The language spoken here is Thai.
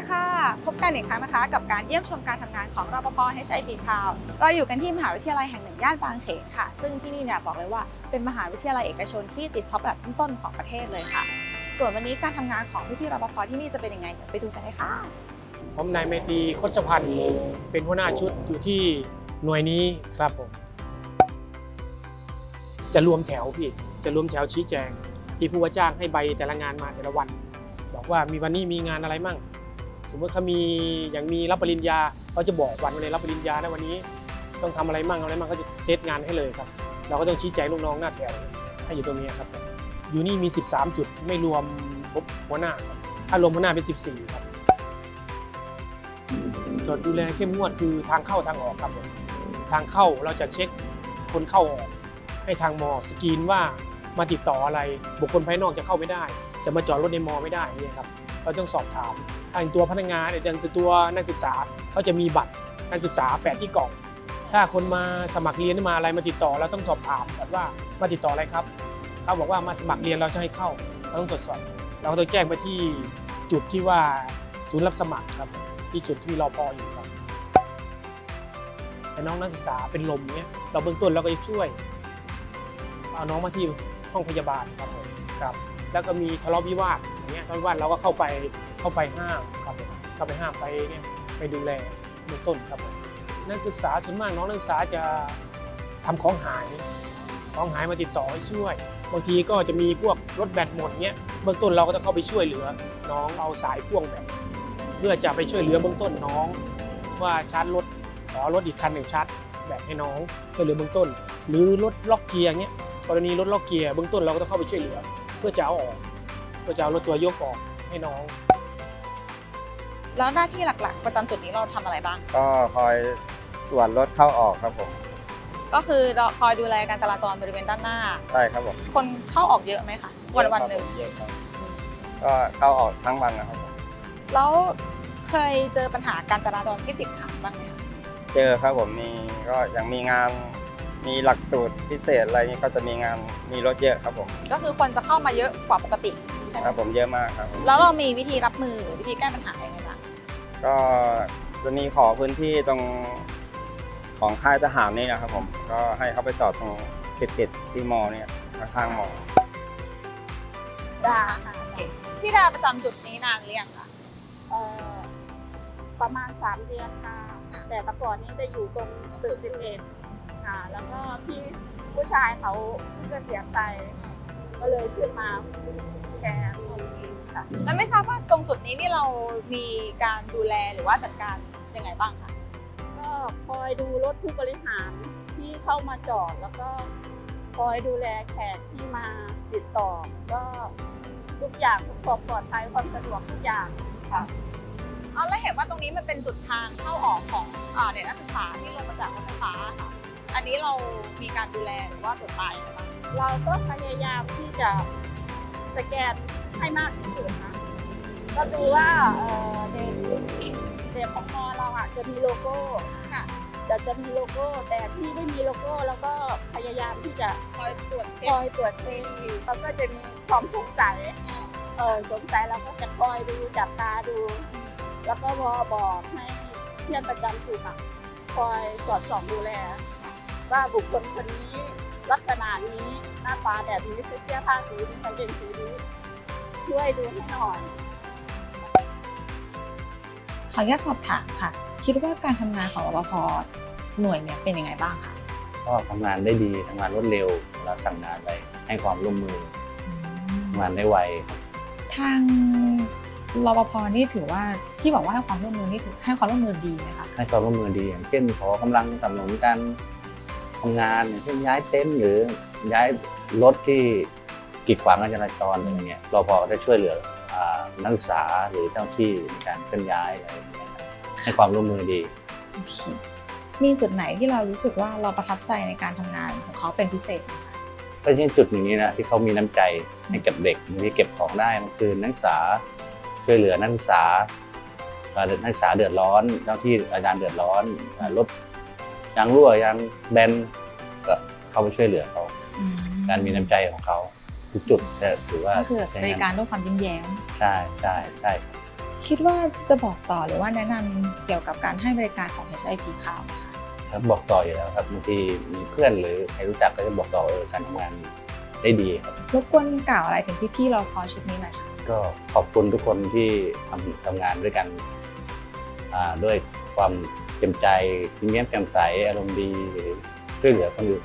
ดีค่ะ พบกันอีกครั้งนะคะ กับการเยี่ยมชมการทำงานของรปภ HIP Town เราอยู่กันที่มหาวิทยาลัยแห่งหนึ่งย่านบางเขนค่ะ ซึ่งที่นี่เนี่ยบอกเลยว่าเป็นมหาวิทยาลัยเอกชนที่ติดท็อปอัดับต้นๆของประเทศเลยค่ะ ส่วนวันนี้การทำงานของพี่ๆรปภที่นี่จะเป็นยังไงเดี๋ยวไปดูกันเลยค่ะผมนายเมตีคดชพันธ์เป็นหัวหน้าชุดอยู่ที่หน่วยนี้ครับผมจะรวมแถวพี่จะรวมแถวชี้แจง ที่ผู้ว่าจ้างให้ใบแต่ละงานมาแต่ละวัน บอกว่ามีวันนี้มีงานอะไรมั่ง สมมติเขามีอย่างมีรับปริญญาเขาจะบอกวันวันไหนรับปริญญานะวันนี้ ต้องทำอะไรมั่งอะไรมั่งเขาจะเซตงานให้เลยครับ เราก็ต้องชี้แจงลูกน้องหน้าแถวให้อยู่ตรงนี้ครับ อยู่นี่มี 13 จุดไม่รวมพบหัวหน้าครับถ้ารวมหัวหน้าเป็น 14 ครับตรวจดูแลเข้มงวดคือทางเข้าทางออกครับผมทางเข้าเราจะเช็คคนเข้าออกให้ทางมอสกรีนว่ามาติดต่ออะไรบุคคลภายนอกจะเข้าไม่ได้ จะมาจอดรถในมอไม่ได้นี่ครับ เราต้องสอบถามทางตัวพนักงานอย่างตัวนักศึกษาเขาจะมีบัตรนักศึกษาแปะที่กล่อง ถ้าคนมาสมัครเรียนมาอะไรมาติดต่อเราต้องสอบถามก่อนว่ามาติดต่ออะไรครับเขาบอกว่ามาสมัครเรียนเราจะให้เข้าเราต้องตรวจสอบ เราก็ต้องแจ้งไปที่จุดที่ว่าศูนย์รับสมัครครับที่จุดที่รอพออยู่ครับแต่น้องนักศึกษาเป็นลมเนี้ยเราเบื้องต้นเราก็จะช่วยเอาน้องมาที่ห้องพยาบาลครับผมครับ แล้วก็มีทะเลาะวิวาท เงี้ยทะเลาะวิวาทเราก็เข้าไปเข้าไปห้ามครับเข้าไปห้ามไปเนี่ยไปดูแลเบื้องต้นครับนักศึกษาส่วนมากน้องนักศึกษาจะทำของหายของหายมาติดต่อให้ช่วย บางทีก็จะมีพวกรถแบตหมดเนี้ยเบื้องต้นเราก็จะเข้าไปช่วยเหลือ น้องเอาสายพ่วงแบตเพื่อจะไปช่วยเหลือเบื้องต้นน้อง ว่าชาร์จรถขอรถอีกคันหนึ่งชาร์จแบตให้น้องช่วยเหลือเบื้องต้น หรือรถล็อกเกียร์เงี้ยกรณีรถล็อกเกียร์เบื้องต้นเราก็ต้องเข้าไปช่วยเหลือ เพื่อจะเอาออก เพื่อจะเอารถตัวยกออกให้น้อง แล้วหน้าที่หลักๆ ประจำจุดนี้เราทำอะไรบ้าง ก็คอยตรวจรถเข้าออกครับผม ก็คือเราคอยดูแลการจราจรบริเวณด้านหน้า ใช่ครับผมคนเข้าออกเยอะไหมคะวันวันๆหนึ่งเยอะครับก็เข้าออกทั้งวันนะครับผมแล้วเคยเจอปัญหาการจราจรที่ติดขัดบ้างไหมคะเจอครับผมมีก็ยังมีงานมีหลักสูตรพิเศษอะไรนี้ก็จะมีงานมีรถเยอะครับผม ก็คือคนจะเข้ามาเยอะกว่าปกติ ใช่ไหมครับผมเยอะมากครับผมแล้วเรามีวิธีรับมือหรือวิธีแก้ปัญหายังไงบ้างก็จะมีขอพื้นที่ตรงของค่ายทหารนี่นะครับ ผมก็ให้เขาไปจอดตรงติดติดๆที่มอเนี่ยข้างๆมอดาค่ะพี่ดาประจำจุดนี้นานหรือยังคะเอ่อประมาณ 3 เดือนค่ะ แต่แต่ก่อนนี้จะอยู่ตรงตึก11ค่ะ แล้วก็พี่ผู้ชายเขาเพิ่งเกษียณไป ก็เลยขึ้นมา แทนค่ะแล้วไม่ทราบว่าตรงจุดนี้นี่เรามีการดูแลหรือว่าจัดการยังไงบ้างคะก็คอยดูรถผู้บริหารที่เข้ามาจอดแล้วก็คอยดูแลแขกที่มาติดต่อ ก็ทุกอย่างทุกความปลอดภัยความสะดวกทุกอย่างค่ะเอาแล้วเห็นว่าตรงนี้มันเป็นจุดทางเข้าออกของอ่าเด็กนักศึกษาที่ลงมาจากรถไฟฟ้าค่ะอันนี้เรามีการดูแลหรือว่าตรวจตายอะไรบ้างเราก็พยายามที่จะ สแกนให้มากที่สุดนะก็ดูว่าเอ่อเด็กเด็กของมอเราอะจะมีโลโก้ค่ะจะจะมีโลโก้แต่ที่ไม่มีโลโก้เราก็พยายามที่จะคอยตรวจเช็คคอยตรวจเช็คเขาก็จะมีความสงสัยอืมเออสงสัยเราก็จะคอยดูจับตาดู แล้วก็วอบอกให้เพื่อนประจำจุดอะคอยสอดส่องดูแลว่าบุคคลคนนี้ ลักษณะนี้หน้าตาแบบนี้เสื้อผ้าสีนี้กางเกงสีนี้ ช่วยดูให้หน่อยขออนุญาตสอบถามค่ะ คิดว่าการทำงานของรปภหน่วยเนี่ยเป็นยังไงบ้างคะก็ทำงานได้ดีทำงานรวดเร็วแล้วสั่งงานไปให้ความร่วมมือทำงานได้ไวครับทางรปภนี่ถือว่าที่บอกว่าให้ความร่วมมือนี่ถือให้ความร่วมมือดีไหมคะ ให้ความร่วมมือดีอย่างเช่นขอกำลังสนับสนุนการ ทำงานอย่างเช่นย้ายเต็นท์หรือย้ายรถที่กีดขวางการจราจรอะไรเงี้ยรปภได้ช่วยเหลืออ่านักศึกษาหรือเจ้าที่ในการเคลื่อนย้ายอะไรอย่างเงี้ยครับให้ความร่วมมือดีโอเคมีจุดไหนที่เรารู้สึกว่าเราประทับใจในการทำงานของเขาเป็นพิเศษไหมคะก็เช่นจุดอย่างนี้นะที่เขามีน้ำใจให้กับเด็กบางทีเก็บของได้มันคือนักศึกษาช่วยเหลือนักศึกษาเอ่อนักศึกษาเดือดร้อนเจ้าที่อาจารย์เดือดร้อนเอ่อรถ ยางรั่วยางแบนก็เข้าไปช่วยเหลือเขา การมีน้ำใจของเขาทุกจุดจะถือว่าก็คือใช้ในงานการด้วยความยิ้มแย้มใช่ใช่ใช่ครับคิดว่าจะบอกต่อหรือว่าแนะนำเกี่ยวกับการให้บริการของ HIP Cloud ไหมคะครับบอกต่ออยู่แล้วครับบางทีมีเพื่อนหรือใครรู้จักก็จะบอกต่อเออการทำงานได้ดีครับ รบกวนกล่าวอะไรถึงพี่ๆรอพอชุดนี้หน่อยค่ะ ก็ขอบคุณทุกคนที่ทำทำงานด้วยกันอ่าด้วยความ เต็มใจยิ้มแย้มแจ่มใสอารมณ์ดีหรือช่วยเหลือคนอื่น